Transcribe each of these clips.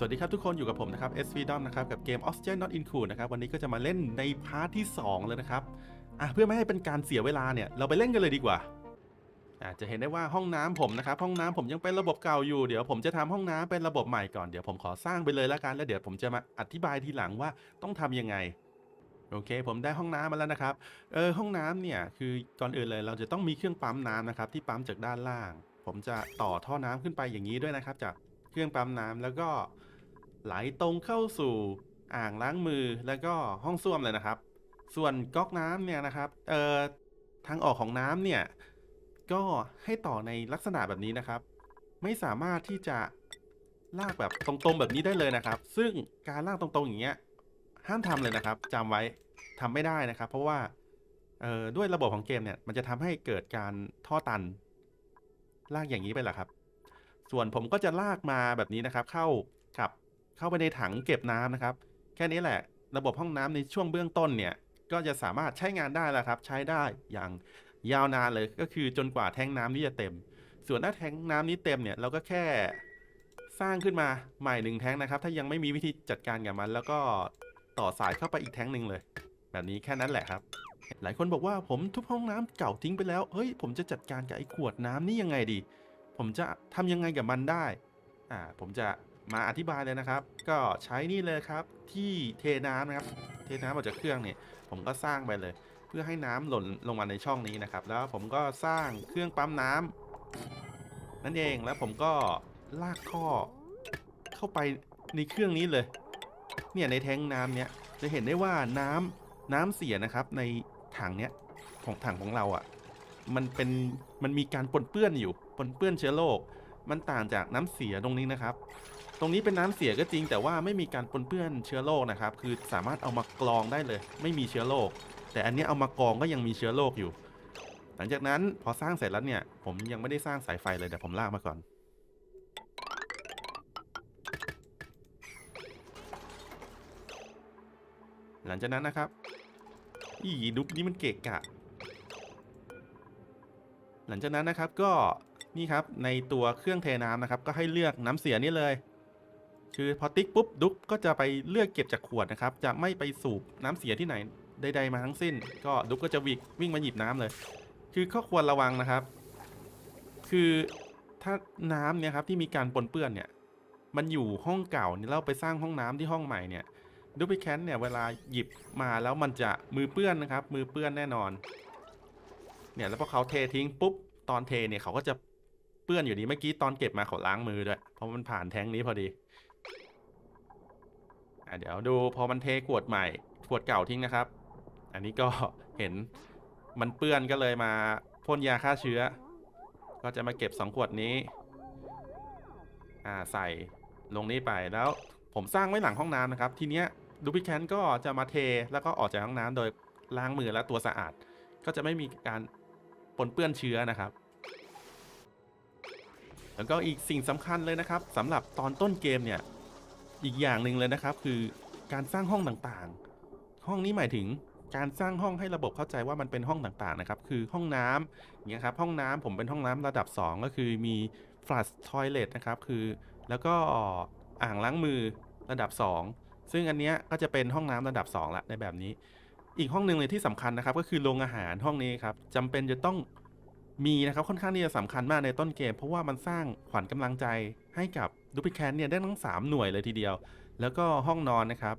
สวัสดีครับทุกคนอยู่กับผมนะครับ SV Dom นะครับกับเกม Oxygen Not Include นะครับวันนี้ก็จะมาเล่นในพาร์ทที่ 2 เลยนะครับอะเพื่อไม่ให้เป็นการเสียเวลาเนี่ยเราไปเล่นกันเลยดีกว่าอะจะเห็นได้ว่าห้องน้ำผมนะครับห้องน้ำผมยังเป็นระบบเก่าอยู่เดี๋ยวผมจะทำห้องน้ำเป็นระบบใหม่ก่อนเดี๋ยวผมขอสร้างไปเลยล้วกันแล้วเดี๋ยวผมจะมาอธิบายทีหลังว่าต้องทำยังไงโอเค ผมได้ห้องน้ำมาแล้วนะครับเออห้องน้ำเนี่ยคือก่อนอื่นเลยเราจะต้องมีเครื่องปั๊มน้ำนะครับที่ปั๊มจากด้านล่าง ผมจะต่อท่อน้ำขึ้นไปอย่างนี้ด้วยนะครับจากเครื่องปั๊มน้ำแล้วก็ ไหลตรงเข้าสู่อ่างล้างมือแล้วก็ห้องส้วมเลยนะครับ ส่วนก๊อกน้ำเนี่ยนะครับเอ่อทางออกของน้ำเนี่ยก็ให้ต่อในลักษณะแบบนี้นะครับ ไม่สามารถที่จะลากแบบตรงๆแบบนี้ได้เลยนะครับ ซึ่งการลากตรงๆอย่างเงี้ยห้ามทำเลยนะครับจำไว้ทำไม่ได้นะครับ เพราะว่าเอ่อด้วยระบบของเกมเนี่ย มันจะทำให้เกิดการท่อตันลากอย่างนี้ไปแหละครับ ส่วนผมก็จะลากมาแบบนี้นะครับ เข้า เข้าไปในถังเก็บน้ำนะครับ แค่นี้แหละ ระบบห้องน้ำในช่วงเบื้องต้นเนี่ย ก็จะสามารถใช้งานได้แล้วครับ ใช้ได้อย่างยาวนานเลยก็คือจนกว่าแทงน้ำนี้จะเต็ม ส่วนถ้าแทงน้ำนี้เต็มเนี่ยเราก็แค่สร้างขึ้นมาใหม่หนึ่งแทงนะครับ ถ้ายังไม่มีวิธีจัดการกับมัน แล้วก็ต่อสายเข้าไปอีกแทงหนึ่งเลย แบบนี้แค่นั้นแหละครับ หลายคนบอกว่าผมทุบห้องน้ำเก่าทิ้งไปแล้วเฮ้ยผมจะจัดการกับไอ้ขวดน้ำนี่ยังไงดี ผมจะทำยังไงกับมันได้อ่าผมจะ มาอธิบายเลยนะครับ ก็ใช้นี่เลยครับที่เทน้ำนะครับ เทน้ำออกจากเครื่องเนี่ยผมก็สร้างไปเลย เพื่อให้น้ำหล่นลงมาในช่องนี้นะครับ แล้วผมก็สร้างเครื่องปั๊มน้ำนั่นเองแล้วผมก็ลากท่อเข้าไปในเครื่องนี้เลย เนี่ยในแทงน้ำเนี่ยจะเห็นได้ว่าน้ำน้ำเสียนะครับ ในถังเนี้ยของถังของเราอะ่ะมันเป็นมันมีการปนเปื้อนอยู่ปนเปื้อนเชื้อโรคมันต่างจากน้ำเสียตรงนี้นะครับ ตรงนี้เป็นน้ำเสียก็จริง แต่ว่าไม่มีการปนเปื้อนเชื้อโรคนะครับ คือสามารถเอามากรองได้เลย ไม่มีเชื้อโรคแต่อันนี้เอามากรองก็ยังมีเชื้อโรคอยู่ หลังจากนั้นพอสร้างเสร็จแล้วเนี่ย ผมยังไม่ได้สร้างสายไฟเลยเดี๋ยวผมลากมาก่อนหลังจากนั้นนะครับ อีดุ๊กนี่มันเกะกะ หลังจากนั้นนะครับก็นี่ครับในตัวเครื่องเทน้ำนะครับ ก็ให้เลือกน้ำเสียนี่เลย คือพอติ๊กปุ๊บดุ๊กก็จะไปเลือกเก็บจากขวดนะครับ จะไม่ไปสูบน้ำเสียที่ไหนใดๆมาทั้งสิ้น ก็ดุ๊กก็จะวิ่งวิ่งมาหยิบน้ำเลย คือข้อควรระวังนะครับ คือถ้าน้ำเนี่ยครับที่มีการปนเปื้อนเนี่ย มันอยู่ห้องเก่าเนี่ยเราไปสร้างห้องน้ำที่ห้องใหม่เนี่ยดูไปแคนเนี่ยเวลาหยิบมาแล้วมันจะมือเปื้อนนะครับ มือเปื้อนแน่นอน เนี่ยแล้วพอเขาเททิ้งปุ๊บตอนเทเนี่ยเขาก็จะเปื้อนอยู่ดีเมื่อกี้ตอนเก็บมาเขาล้างมือด้วยเพราะมันผ่านแท้งนี้พอดี อะเดี๋ยวดูพอมันเทขวดใหม่ ขวดเก่าทิ้งนะครับ อันนี้ก็เห็นมันเปื้อนก็เลยมาพ่นยาฆ่าเชื้อ ก็จะมาเก็บสองขวดนี้ อ่าใส่ลงนี้ไปแล้วผมสร้างไว้หลังห้องน้ำนะครับ ทีเนี้ยดูพิแคนก็จะมาเทแล้วก็ออกจากห้องน้ำโดยล้างมือและตัวสะอาด ก็จะไม่มีการปนเปื้อนเชื้อนะครับ แล้วก็อีกสิ่งสำคัญเลยนะครับสำหรับตอนต้นเกมเนี่ย อีกอย่างหนึ่งเลยนะครับ คือการสร้างห้องต่างๆ ห้องนี้หมายถึงการสร้างห้องให้ระบบเข้าใจว่ามันเป็นห้องต่างๆนะครับ คือห้องน้ำอย่างเงี้ยครับ ห้องน้ำผมเป็นห้องน้ำระดับ 2 ก็คือมี flush toilet นะครับ คือแล้วก็อ่างล้างมือระดับ 2 ซึ่งอันเนี้ยก็จะเป็นห้องน้ำระดับ 2 ละในแบบนี้ อีกห้องหนึ่งเลยที่สำคัญนะครับ ก็คือโรงอาหารห้องนี้ครับจำเป็นจะต้อง มีนะครับค่อนข้างที่จะสำคัญมากในต้นเกม เพราะว่ามันสร้างขวัญกำลังใจให้กับดูพิแคนเนี่ยได้ทั้ง 3 หน่วยเลยทีเดียว แล้วก็ห้องนอนนะครับ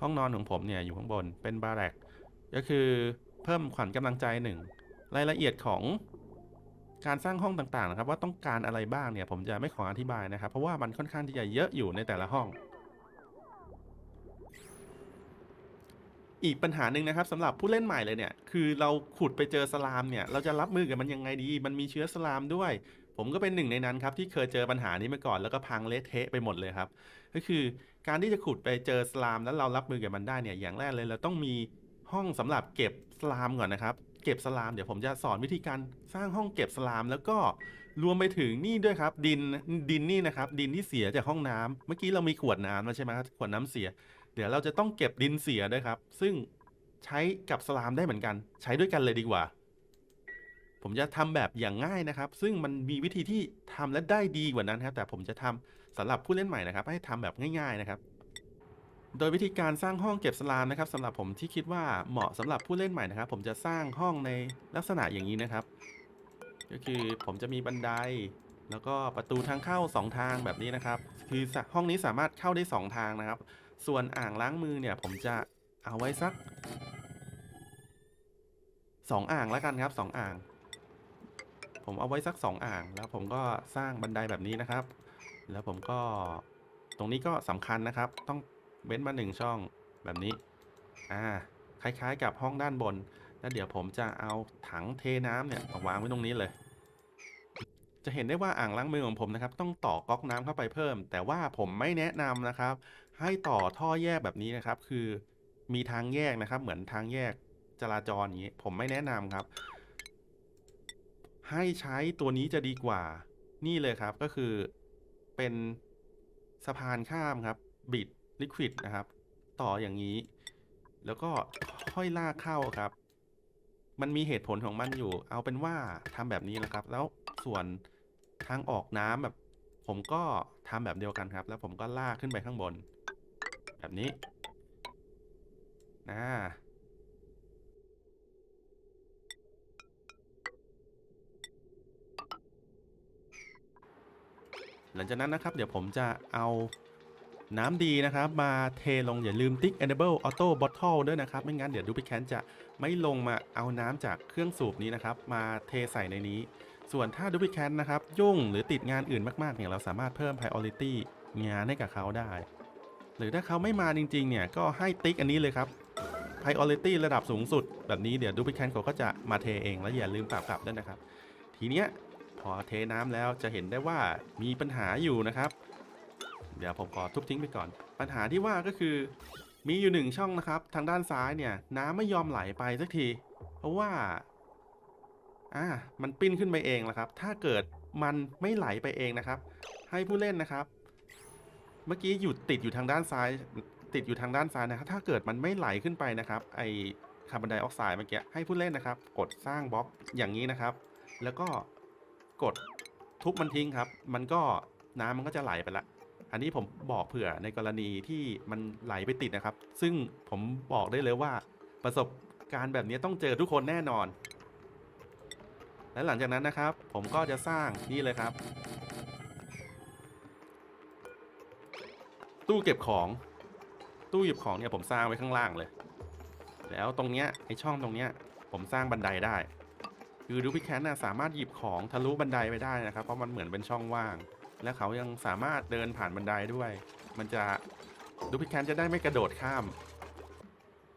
ห้องนอนของผมเนี่ยอยู่ข้างบนเป็นบาแรกก็คือเพิ่มขวัญกำลังใจหนึ่งรายละเอียดของการสร้างห้องต่างๆนะครับ ว่าต้องการอะไรบ้างเนี่ยผมจะไม่ขออธิบายนะครับ เพราะว่ามันค่อนข้างที่จะเยอะอยู่ในแต่ละห้อง อีกปัญหาหนึ่งนะครับสำหรับผู้เล่นใหม่เลยเนี่ย คือเราขุดไปเจอสลามเนี่ย เราจะรับมือกับมันยังไงดี มันมีเชื้อสลามด้วย ผมก็เป็นหนึ่งในนั้นครับ ที่เคยเจอปัญหานี้มาก่อนแล้วก็พังเละเทะไปหมดเลยครับ ก็คือการที่จะขุดไปเจอสลาม แล้วเรารับมือกับมันได้เนี่ยอย่างแรกเลยเราต้องมีห้องสำหรับเก็บสลามก่อนนะครับ เก็บสลามเดี๋ยวผมจะสอนวิธีการสร้างห้องเก็บสลามแล้วก็รวมไปถึงนี่ด้วยครับดินดินนี่นะครับดินที่เสียจากห้องน้ำเมื่อกี้เรามีขวดน้ำใช่ไหมครับขวดน้ำเสีย เดี๋ยวเราจะต้องเก็บดินเสียด้วยครับ ซึ่งใช้กับสลามได้เหมือนกัน ใช้ด้วยกันเลยดีกว่า ผมจะทำแบบอย่างง่ายนะครับ ซึ่งมันมีวิธีที่ทำและได้ดีกว่านั้นครับแต่ผมจะทสำหรับผู้เล่นใหม่นะครับ ให้ทำแบบง่าย ๆนะครับ โดยวิธีการสร้างห้องเก็บสลามนะครับสำหรับผมที่คิดว่าเหมาะสำหรับผู้เล่นใหม่นะครับ ผมจะสร้างห้องในลักษณะอย่างนี้นะครับ ก็คือผมจะมีบันไดแล้วก็ประตูทางเข้า 2 ทางแบบนี้นะครับ คือห้องนี้สามารถเข้าได้ 2 ทางนะครับ ส่วนอ่างล้างมือเนี่ย ผมจะเอาไว้สัก2อ่างแล้วกันครับ2อ่าง ผมเอาไว้สัก2อ่าง แล้วผมก็สร้างบันไดแบบนี้นะครับ แล้วผมก็ตรงนี้ก็สำคัญนะครับ ต้องเว้นมาหนึ่งช่องแบบนี้ อ่า คล้ายๆ กับห้องด้านบน แล้วเดี๋ยวผมจะเอาถังเทน้ำเนี่ยมาวางไว้ตรงนี้เลย จะเห็นได้ว่าอ่างล้างมือของผมนะครับ ต้องต่อก๊อกน้ำเข้าไปเพิ่ม แต่ว่าผมไม่แนะนำนะครับ ให้ต่อท่อแยกแบบนี้นะครับ คือมีทางแยกนะครับ เหมือนทางแยกจราจรอย่างนี้ผมไม่แนะนำครับ ให้ใช้ตัวนี้จะดีกว่า นี่เลยครับก็คือเป็นสะพานข้ามครับ บิดลิควิดนะครับ ต่ออย่างนี้ แล้วก็ค่อยลากเข้าครับ มันมีเหตุผลของมันอยู่ เอาเป็นว่าทำแบบนี้นะครับ แล้วส่วนทางออกน้ำแบบ ผมก็ทำแบบเดียวกันครับ แล้วผมก็ลากขึ้นไปข้างบน แบบนี้นะหลังจากนั้นนะครับ เดี๋ยวผมจะเอาน้ำดีนะครับ มาเทลงอย่าลืมติ๊ก enable auto bottle ด้วยนะครับ ไม่งั้นเดี๋ยวดูพิแคนจะไม่ลงมาเอาน้ำจากเครื่องสูบนี้นะครับ มาเทใส่ในนี้ ส่วนถ้าดูพิแคนนะครับ ยุ่งหรือติดงานอื่นมากๆเนี่ยเราสามารถเพิ่ม priority งานให้กับเขาได้ หรือถ้าเขาไม่มาจริงๆเนี่ยก็ให้ติ๊กอันนี้เลยครับ priority ระดับสูงสุด แบบนี้เดี๋ยวดูพิแคนเขาก็จะมาเทเองแล้วอย่าลืมปรับกลับด้วยนะครับ ทีเนี้ยพอเทน้ำแล้วจะเห็นได้ว่ามีปัญหาอยู่นะครับ เดี๋ยวผมขอทุบทิ้งไปก่อน ปัญหาที่ว่าก็คือมีอยู่หนึ่งช่องนะครับ ทางด้านซ้ายเนี่ย น้ำไม่ยอมไหลไปสักที เพราะว่าอ่ามันปิ้นขึ้นไปเองแล้วครับ ถ้าเกิดมันไม่ไหลไปเองนะครับ ให้ผู้เล่นนะครับ มื่อกี้อยู่ติดอยู่ทางด้านซ้าย ติดอยู่ทางด้านซ้ายนะครับ ถ้าเกิดมันไม่ไหลขึ้นไปนะครับ ไอคาร์บอนไดออกไซด์เมื่อกี้ให้ผู้เล่นนะครับ กดสร้างบล็อกอย่างนี้นะครับ แล้วก็กดทุบมันทิ้งครับ มันก็น้ำมันก็จะไหลไปละ อันนี้ผมบอกเผื่อในกรณีที่มันไหลไปติดนะครับ ซึ่งผมบอกได้เลยว่าประสบการณ์แบบนี้ต้องเจอทุกคนแน่นอน และหลังจากนั้นนะครับ ผมก็จะสร้างนี่เลยครับ ตู้เก็บของ ตู้เก็บของเนี่ยผมสร้างไว้ข้างล่างเลย แล้วตรงเนี้ยไอช่องตรงเนี้ย ผมสร้างบันไดได้ คือดูพิแคนน่ะสามารถหยิบของทะลุบันไดไปได้นะครับ เพราะมันเหมือนเป็นช่องว่าง และเขายังสามารถเดินผ่านบันไดด้วย มันจะดูพิแคนจะได้ไม่กระโดดข้าม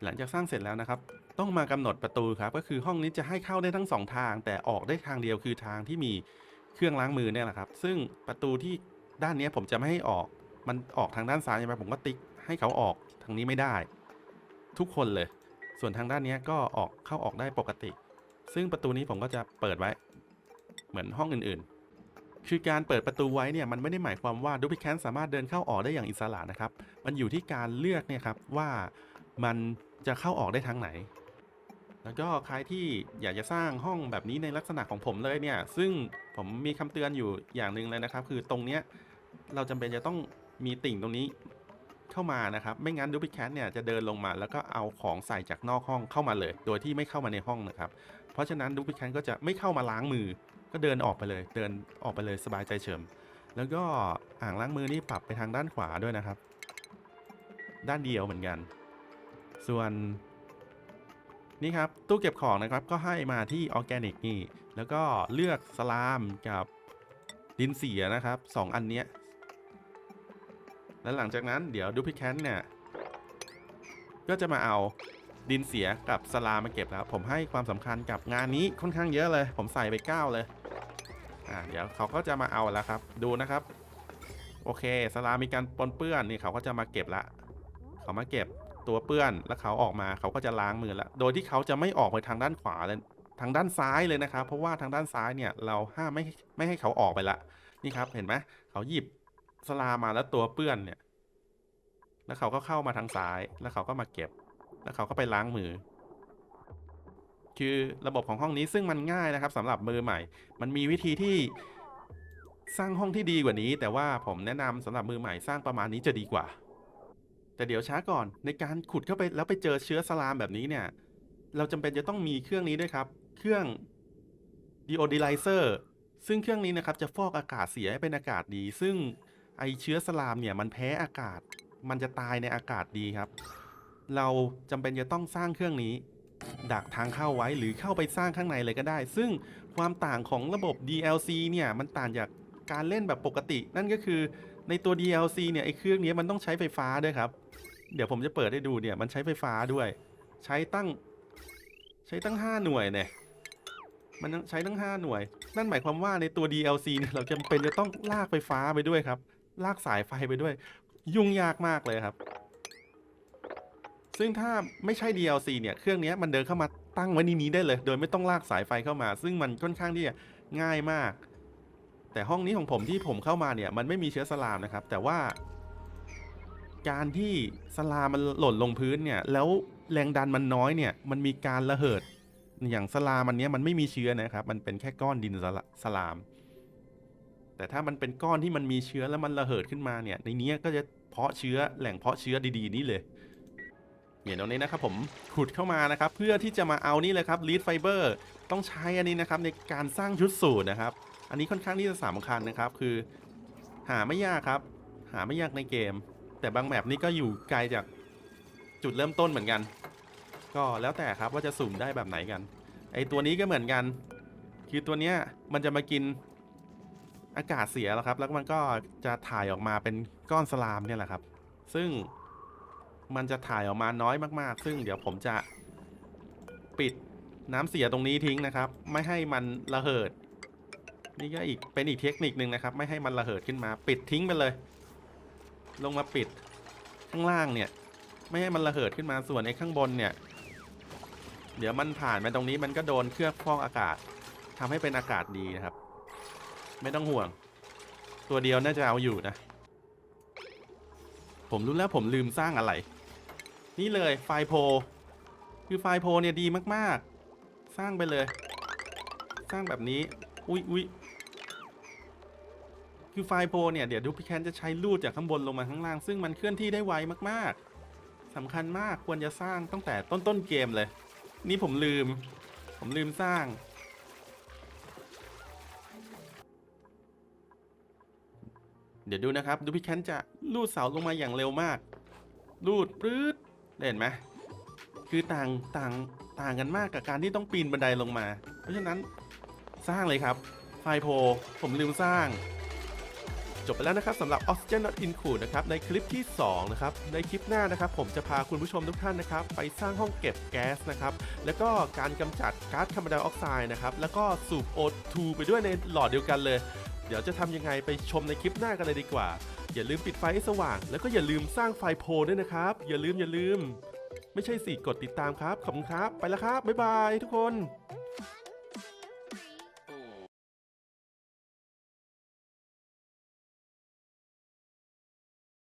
หลังจากสร้างเสร็จแล้วนะครับ ต้องมากำหนดประตูครับ ก็คือห้องนี้จะให้เข้าได้ทั้งสองทาง แต่ออกได้ทางเดียวคือทางที่มีเครื่องล้างมือเนี่ยแหละครับ ซึ่งประตูที่ด้านเนี้ยผมจะไม่ให้ออก มันออกทางด้านซ้ายใช่ไหมผมก็ติ๊กให้เขาออกทางนี้ไม่ได้ ทุกคนเลย ส่วนทางด้านนี้ก็ออกเข้าออกได้ปกติ ซึ่งประตูนี้ผมก็จะเปิดไว้ เหมือนห้องอื่นๆ คือการเปิดประตูไว้เนี่ยมันไม่ได้หมายความว่าดูพิแคนสามารถเดินเข้าออกได้อย่างอิสระนะครับ มันอยู่ที่การเลือกเนี่ยครับว่ามันจะเข้าออกได้ทางไหน แล้วก็ใครที่อยากจะสร้างห้องแบบนี้ในลักษณะของผมเลยเนี่ย ซึ่งผมมีคำเตือนอยู่อย่างหนึ่งเลยนะครับ คือตรงเนี้ยเราจำเป็นจะต้อง มีติ่งตรงนี้เข้ามานะครับ ไม่งั้นดูพิแคนเนี่ยจะเดินลงมา แล้วก็เอาของใส่จากนอกห้องเข้ามาเลย โดยที่ไม่เข้ามาในห้องนะครับ เพราะฉะนั้นดูพิแคนก็จะไม่เข้ามาล้างมือ ก็เดินออกไปเลย เดินออกไปเลยสบายใจเฉิม แล้วก็อ่างล้างมือนี่ปรับไปทางด้านขวาด้วยนะครับ ด้านเดียวเหมือนกัน ส่วนนี่ครับตู้เก็บของนะครับก็ให้มาที่ออร์แกนิกนี่ แล้วก็เลือกสลามกับดินเสียนะครับสองอันเนี้ย แล้วหลังจากนั้นเดี๋ยวดูพิแคนเนี่ย ก็จะมาเอาดินเสียกับสลามาเก็บแล้วผมให้ความสำคัญกับงานนี้ค่อนข้างเยอะเลย ผมใส่ไป 9 เลยอ่าเดี๋ยวเขาก็จะมาเอาแล้วครับ ดูนะครับ โอเคสลามมีการปนเปื้อนนี่เขาก็จะมาเก็บละเขามาเก็บตัวเปื้อนแล้วเขาออกมาเขาก็จะล้างมือละโดยที่เขาจะไม่ออกไปทางด้านขวาเลยทางด้านซ้ายเลยนะครับ เพราะว่าทางด้านซ้ายเนี่ยเราห้ามไม่ไม่ให้เขาออกไปละนี่ครับเห็นไหมเขาหยิบ สลามาแล้วตัวเปื้อนเนี่ย แล้วเขาก็เข้ามาทางซ้าย แล้วเขาก็มาเก็บ แล้วเขาก็ไปล้างมือ คือระบบของห้องนี้ซึ่งมันง่ายนะครับสำหรับมือใหม่ มันมีวิธีที่สร้างห้องที่ดีกว่านี้ แต่ว่าผมแนะนำสำหรับมือใหม่สร้างประมาณนี้จะดีกว่า แต่เดี๋ยวช้าก่อนในการขุดเข้าไปแล้วไปเจอเชื้อสลามแบบนี้เนี่ย เราจำเป็นจะต้องมีเครื่องนี้ด้วยครับ เครื่อง deodorizers ซึ่งเครื่องนี้นะครับจะฟอกอากาศเสียให้เป็นอากาศดี ซึ่ง ไอเชื้อสลามเนี่ยมันแพ้อากาศ มันจะตายในอากาศดีครับ เราจำเป็นจะต้องสร้างเครื่องนี้ ดักทางเข้าไว้หรือเข้าไปสร้างข้างในเลยก็ได้ ซึ่งความต่างของระบบ DLC เนี่ยมันต่างจากการเล่นแบบปกติ นั่นก็คือในตัว DLC เนี่ยไอเครื่องนี้มันต้องใช้ไฟฟ้าด้วยครับ เดี๋ยวผมจะเปิดให้ดูเนี่ยมันใช้ไฟฟ้าด้วย ใช้ตั้ง ใช้ตั้ง 5 หน่วยเนี่ยมันใช้ตั้ง 5 หน่วย นั่นหมายความว่าในตัว DLC เนี่ยเราจำเป็นจะต้องลากไฟฟ้าไปด้วยครับ ลากสายไฟไปด้วย ยุ่งยากมากเลยครับ ซึ่งถ้าไม่ใช่ DLC เนี่ยเครื่องนี้มันเดินเข้ามาตั้งไว้ในนี้ได้เลย โดยไม่ต้องลากสายไฟเข้ามา ซึ่งมันค่อนข้างที่จะง่ายมาก แต่ห้องนี้ของผมที่ผมเข้ามาเนี่ย มันไม่มีเชื้อสลามนะครับ แต่ว่า การที่สลามมันหล่นลงพื้นเนี่ย แล้วแรงดันมันน้อยเนี่ย มันมีการระเหิดอย่างสลามันเนี้ยมันไม่มีเชื้อนะครับ มันเป็นแค่ก้อนดินสลาสลาม แต่ถ้ามันเป็นก้อนที่มันมีเชื้อแล้วมันระเหิดขึ้นมาเนี่ย ในนี้ก็จะเพาะเชื้อแหล่งเพาะเชื้อดีๆ นี่เลยอย่างตรงนี้นะครับผมขุดเข้ามานะครับ เพื่อที่จะมาเอานี่เลยครับลีดไฟเบอร์ต้องใช้อันนี้นะครับในการสร้างชุดสูตรนะครับ อันนี้ค่อนข้างที่จะสำคัญนะครับ คือหาไม่ยากครับ หาไม่ยากในเกม แต่บางแมปนี้ก็อยู่ไกลจากจุดเริ่มต้นเหมือนกัน ก็แล้วแต่ครับว่าจะสุ่มได้แบบไหนกัน ไอตัวนี้ก็เหมือนกัน คือตัวเนี้ยมันจะมากิน อากาศเสียแล้วครับ แล้วมันก็จะถ่ายออกมาเป็นก้อนสลามเนี่ยแหละครับ ซึ่งมันจะถ่ายออกมาน้อยมากๆ ซึ่งเดี๋ยวผมจะปิดน้ำเสียตรงนี้ทิ้งนะครับ ไม่ให้มันระเหิด นี่ก็อีกเป็นอีกเทคนิคนึงนะครับ ไม่ให้มันระเหิดขึ้นมา ปิดทิ้งไปเลย ลงมาปิดข้างล่างเนี่ย ไม่ให้มันระเหิดขึ้นมาส่วนไอ้ข้างบนเนี่ย เดี๋ยวมันผ่านไปตรงนี้มันก็โดนเครื่องฟอกอากาศทำให้เป็นอากาศดีนะครับ ไม่ต้องห่วง ตัวเดียวน่าจะเอาอยู่นะ ผมรู้แล้วผมลืมสร้างอะไร นี่เลยไฟล์โพลคือไฟล์โพลเนี่ยดีมากๆ สร้างไปเลย สร้างแบบนี้ อุ๊ยอุ๊ยคือไฟล์โพลเนี่ยเดี๋ยวดูพี่แคนจะใช้ลูดจากข้างบนลงมาข้างล่าง ซึ่งมันเคลื่อนที่ได้ไวมากๆสำคัญมากควรจะสร้างตั้งแต่ต้นๆเกมเลย นี่ผมลืม ผมลืมสร้าง ดี๋ยวดูนะครับ ดูพี่แคนจะลูดเสาลงมาอย่างเร็วมาก ลูดปื๊ดเห็นไหมคือต่างต่างต่างกันมากกับการที่ต้องปีนบันไดลงมา เพราะฉะนั้นสร้างเลยครับ ไฟโพลผมลืมสร้าง จบไปแล้วนะครับสำหรับ Oxygen Not Include นะครับในคลิปที่ 2 นะครับ ในคลิปหน้านะครับ ผมจะพาคุณผู้ชมทุกท่านนะครับ ไปสร้างห้องเก็บแก๊สนะครับ แล้วก็การกำจัดก๊าซคาร์บอนไดออกไซด์นะครับ แล้วก็สูบ O2 ไปด้วยในหลอดเดียวกันเลย ดี๋ยวจะทำยังไงไปชมในคลิปหน้ากันเลยดีกว่า อย่าลืมปิดไฟให้สว่าง แล้วก็อย่าลืมสร้างไฟโพลด้วยนะครับ อย่าลืมอย่าลืม ไม่ใช่สิกดติดตามครับขอบคุณครับ ไปแล้วครับบ๊ายบายทุกคน